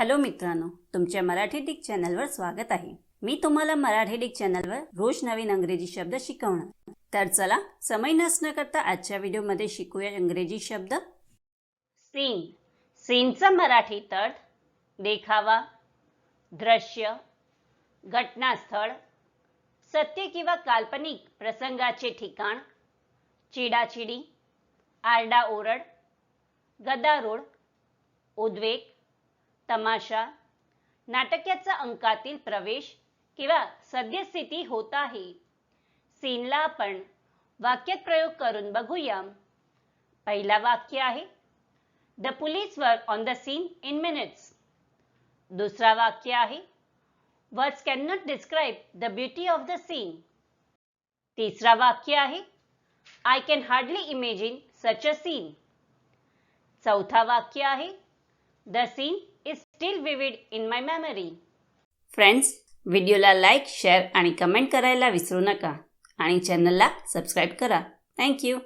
Hello मित्रांनो तुमच्या Marathi Dick चॅनलवर स्वागत आहे. मी तुम्हाला मराठी डिक चॅनलवर रोज नवीन अंग्रेजी शब्द शिकवणार. तर चला समय नसणं करता आजच्या व्हिडिओमध्ये शिकूया इंग्रजी शब्द. सीन. सीनचा मराठी तट देखावा दृश्य घटनास्थळ सत्य किंवा काल्पनिक प्रसंगाचे ठिकाण चिडाचिडी आरडाओरड गदारोळ उद्वेग तमाशा नाटक्याचा अंकातील प्रवेश किंवा सद्यस्थिती होत आहे. सीनला आपण वाक्यात प्रयोग करून बघूया. पहिला वाक्य आहे the police were on the scene in minutes दुसरा वाक्य आहे words can not describe the beauty of the scene तिसरा वाक्य आहे I can hardly imagine such a scene चौथा वाक्य आहे the scene is still vivid in my memory friends व्हिडिओला लाईक शेअर आणि कमेंट करायला विसरू नका. आणि चॅनलला सबस्क्राईब करा. थँक्यू